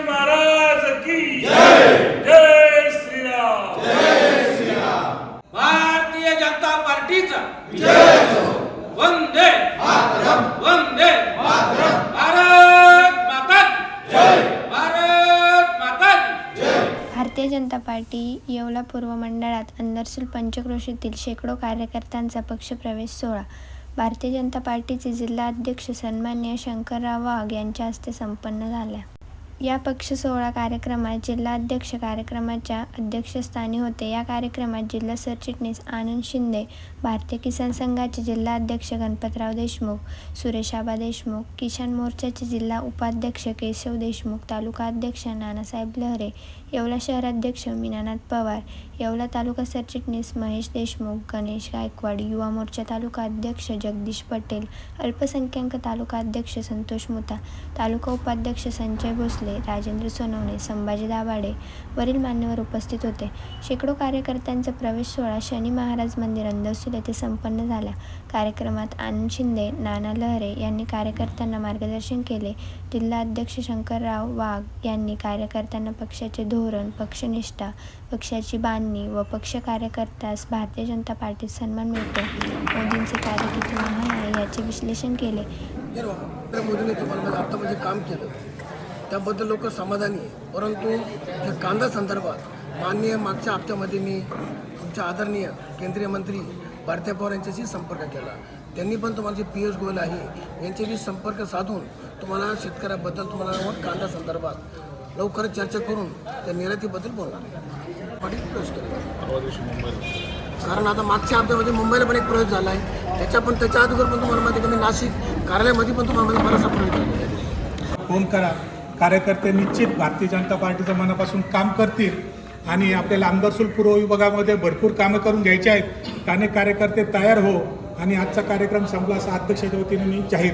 शिवाजी महाराज की जय। श्रीराम। भारतीय जनता पार्टीचा वंदे वंदे भारत माता की भारत माता भारतीय जनता पार्टी येवला पूर्व मंडळात अंदरसूल पंचक्रोशीतील शेकडो कार्यकर्त्यांचा पक्षप्रवेश सोहळा. भारतीय जनता पार्टीचे जिल्हा अध्यक्ष सन्मान्य शंकरराव वाघ यांच्या हस्ते संपन्न झाला. या पक्ष सोहळा कार्यक्रमात जिल्हा अध्यक्ष कार्यक्रमाच्या अध्यक्षस्थानी होते. या कार्यक्रमात जिल्हा सरचिटणीस आनंद शिंदे भारतीय किसान संघाचे जिल्हा अध्यक्ष गणपतराव देशमुख सुरेशाबा देशमुख किसान मोर्चाचे जिल्हा उपाध्यक्ष केशव देशमुख तालुका अध्यक्ष नानासाहेब लहरे येवला शहराध्यक्ष मीनानाथ पवार येवला तालुका सरचिटणीस महेश देशमुख गणेश गायकवाड युवा मोर्चा तालुका अध्यक्ष जगदीश पटेल अल्पसंख्याक तालुका अध्यक्ष संतोष मुता तालुका उपाध्यक्ष संजय भोसले राजेंद्र सोनवणे संभाजी दाभाडे वरील मान्यवर उपस्थित होते. शेकडो कार्यकर्त्यांचा प्रवेश सोहळा शनी महाराज मंदिर अंदरसूल येथे संपन्न झाला. कार्यक्रमात आनंद शिंदे नाना लहरे यांनी कार्यकर्त्यांना मार्गदर्शन केले. जिल्हा अध्यक्ष शंकरराव वाघ यांनी कार्यकर्त्यांना पक्षाचे धोरण पक्षनिष्ठा पक्षाची बांधणी व पक्ष कार्यकर्त्यास भारतीय जनता पार्टीत सन्मान मिळतो. मोदींचे कार्य किती महान आहे याचे विश्लेषण केले. नरेंद्र मोदींनी तुम्हाला म्हणजे आता म्हणजे काम केलं. त्याबद्दल लोक समाधानी आहे परंतु जे कांदा संदर्भात माननीय मागच्या हप्त्यामध्ये मी आमच्या आदरणीय केंद्रीय मंत्री भारतीय पवार यांच्याशी संपर्क केला. त्यांनी पण तुम्हाला जे पी एस गोयल आहे यांच्याशी संपर्क साधून तुम्हाला शेतकऱ्याबद्दल तुम्हाला कांदा संदर्भात लवकरच चर्चा करून त्या निर्यातीबद्दल बोलणार आहे. पाटील प्रवेश केला कारण आता मागच्या हप्त्यामध्ये मुंबईला पण एक प्रवेश झाला आहे त्याच्या पण त्याच्या अगोदर पण तुम्हाला माहिती आहे नाशिक कार्यालयामध्ये पण तुम्हाला बराचसा प्रवेश झाला फोन करा. कार्यकर्ते निश्चित भारतीय जनता पार्टीचं मनापासून काम करतील आणि आपल्याला आमदारसूल पूर्व विभागामध्ये भरपूर कामं करून घ्यायचे आहेत. अनेक कार्यकर्ते तयार हो आणि आजचा कार्यक्रम संपला असा अध्यक्षाच्या वतीने मी जाहीर